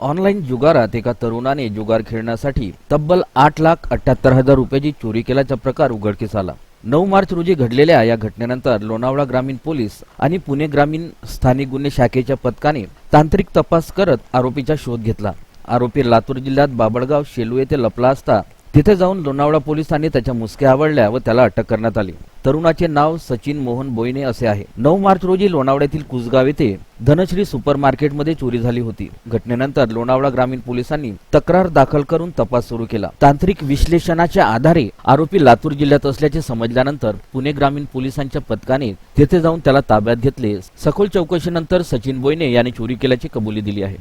Online जुगारात एका तरुणाने जुगार खेळण्यासाठी तब्बल आठ लाख अठ्याहत्तर हजार रुपयाची चोरी केल्याचा प्रकार उघडकीस आला. नऊ मार्च रोजी घडलेल्या या घटनेनंतर लोणावळा ग्रामीण पोलीस आणि पुणे ग्रामीण स्थानिक गुन्हे शाखेच्या पथकाने तांत्रिक तपास करत आरोपीचा शोध घेतला. आरोपी लातूर जिल्ह्यात बाबळगाव शेलू येथे लपला असता तिथे जाऊन लोणावळा पोलिसांनी त्याच्या मुसक्या आवडल्या व त्याला अटक करण्यात आली. तरुणाचे नाव सचिन मोहन बोईने असे आहे. नऊ मार्च रोजी लोणावळ्यातील कुसगाव येथे धनश्री सुपर मार्केटमध्ये चोरी झाली होती. घटनेनंतर लोणावळा ग्रामीण पोलिसांनी तक्रार दाखल करून तपास सुरू केला. तांत्रिक विश्लेषणाच्या आधारे आरोपी लातूर जिल्ह्यात असल्याचे समजल्यानंतर पुणे ग्रामीण पोलिसांच्या पथकाने तेथे जाऊन त्याला ताब्यात घेतले. सखोल चौकशीनंतर सचिन बोईने याने चोरी केल्याची कबुली दिली आहे.